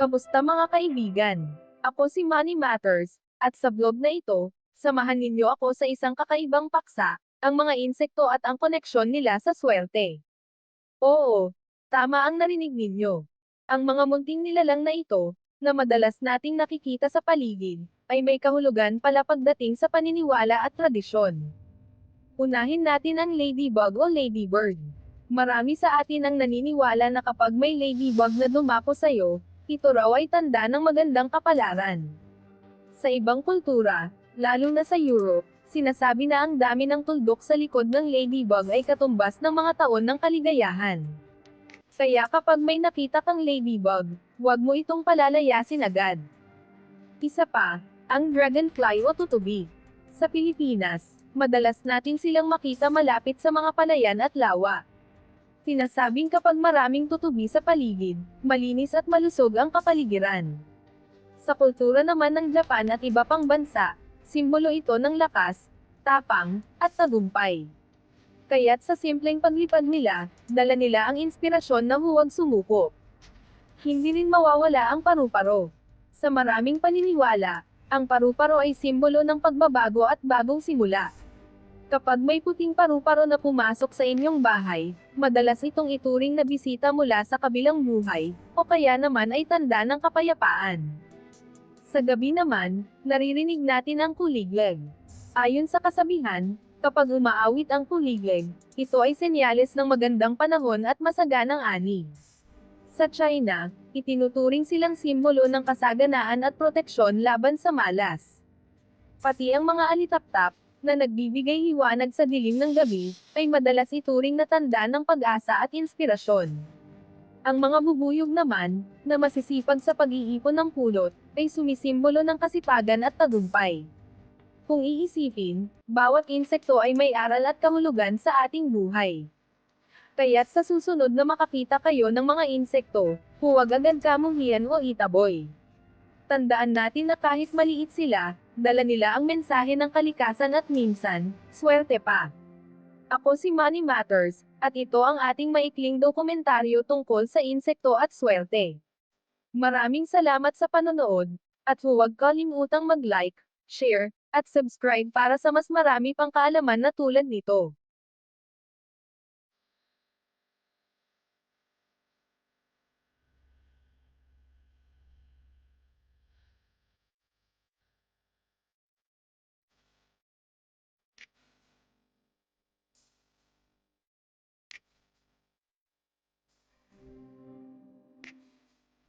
Kamusta mga kaibigan? Ako si Money Matters, at sa vlog na ito, samahan ninyo ako sa isang kakaibang paksa, ang mga insekto at ang koneksyon nila sa swerte. Oo, tama ang narinig ninyo. Ang mga munting nilalang na ito, na madalas nating nakikita sa paligid, ay may kahulugan pala pagdating sa paniniwala at tradisyon. Unahin natin ang ladybug o ladybird. Marami sa atin ang naniniwala na kapag may ladybug na dumapo sa'yo, ito raw ay tanda ng magandang kapalaran. Sa ibang kultura, lalo na sa Europe, sinasabi na ang dami ng tuldok sa likod ng ladybug ay katumbas ng mga taon ng kaligayahan. Kaya kapag may nakita kang ladybug, huwag mo itong palalayasin agad. Isa pa, ang dragonfly o tutubi. Sa Pilipinas, madalas natin silang makita malapit sa mga palayan at lawa. Sinasabing kapag maraming tutubi sa paligid, malinis at malusog ang kapaligiran. Sa kultura naman ng Japan at iba pang bansa, simbolo ito ng lakas, tapang, at tagumpay. Kaya't sa simpleng paglipad nila, dala nila ang inspirasyon na huwag sumuko. Hindi rin mawawala ang paru-paro. Sa maraming paniniwala, ang paru-paro ay simbolo ng pagbabago at bagong simula. Kapag may puting paru-paro na pumasok sa inyong bahay, madalas itong ituring na bisita mula sa kabilang buhay, o kaya naman ay tanda ng kapayapaan. Sa gabi naman, naririnig natin ang kuliglig. Ayon sa kasabihan, kapag umaawit ang kuliglig, ito ay senyales ng magandang panahon at masaganang ani. Sa China, itinuturing silang simbolo ng kasaganaan at proteksyon laban sa malas. Pati ang mga alitaptap, na nagbibigay liwanag sa dilim ng gabi, ay madalas ituring na tanda ng pag-asa at inspirasyon. Ang mga bubuyog naman, na masisipag sa pag-iipon ng pulot, ay sumisimbolo ng kasipagan at tagumpay. Kung iisipin, bawat insekto ay may aral at kahulugan sa ating buhay. Kaya't sa susunod na makakita kayo ng mga insekto, huwag agad kamuhian o itaboy. Tandaan natin na kahit maliit sila, dala nila ang mensahe ng kalikasan at minsan, swerte pa. Ako si Money Matters, at ito ang ating maikling dokumentaryo tungkol sa insekto at swerte. Maraming salamat sa panonood, at huwag kalimutang mag-like, share, at subscribe para sa mas marami pang kaalaman na tulad nito.